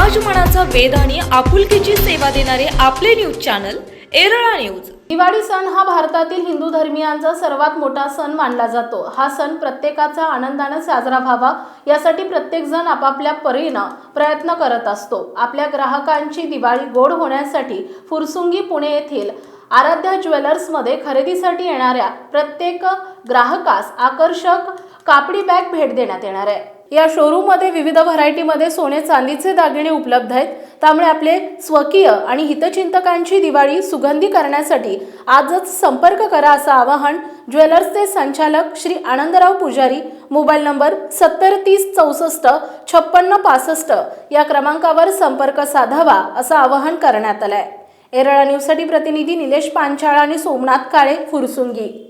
समाजमनाचा वेध आणि आपुलकीची सेवा देणारे आपले news channel Erala news. Diwali सण हा भारतातील हिंदू धर्मियांचा सर्वात मोठा सण मानला जातो. हा सण प्रत्येकाचा आनंदाने साजरा व्हावा यासाठी प्रत्येकजण आपापल्या परीनं प्रयत्न करत असतो. आपल्या ग्राहकांची दिवाळी गोड होण्यासाठी फुरसुंगी पुणे येथील आराध्या ज्वेलर्समध्ये खरेदीसाठी येणाऱ्या प्रत्येक ग्राहकास आकर्षक कापडी बॅग भेट देण्यात येणार आहे. या शोरूममध्ये विविध व्हरायटीमध्ये सोने चांदीचे दागिने उपलब्ध आहेत. त्यामुळे आपले स्वकीय आणि हितचिंतकांची दिवाळी सुगंधी करण्यासाठी आजच संपर्क करा असं आवाहन ज्वेलर्सचे संचालक श्री आनंदराव पुजारी मोबाईल नंबर सत्तर तीस चौसष्ट छप्पन्न पासष्ट या क्रमांकावर संपर्क साधावा असं आवाहन करण्यात आलं आहे एरळा न्यूजसाठी प्रतिनिधी निलेश पांचाळा आणि सोमनाथ काळे फुरसुंगी.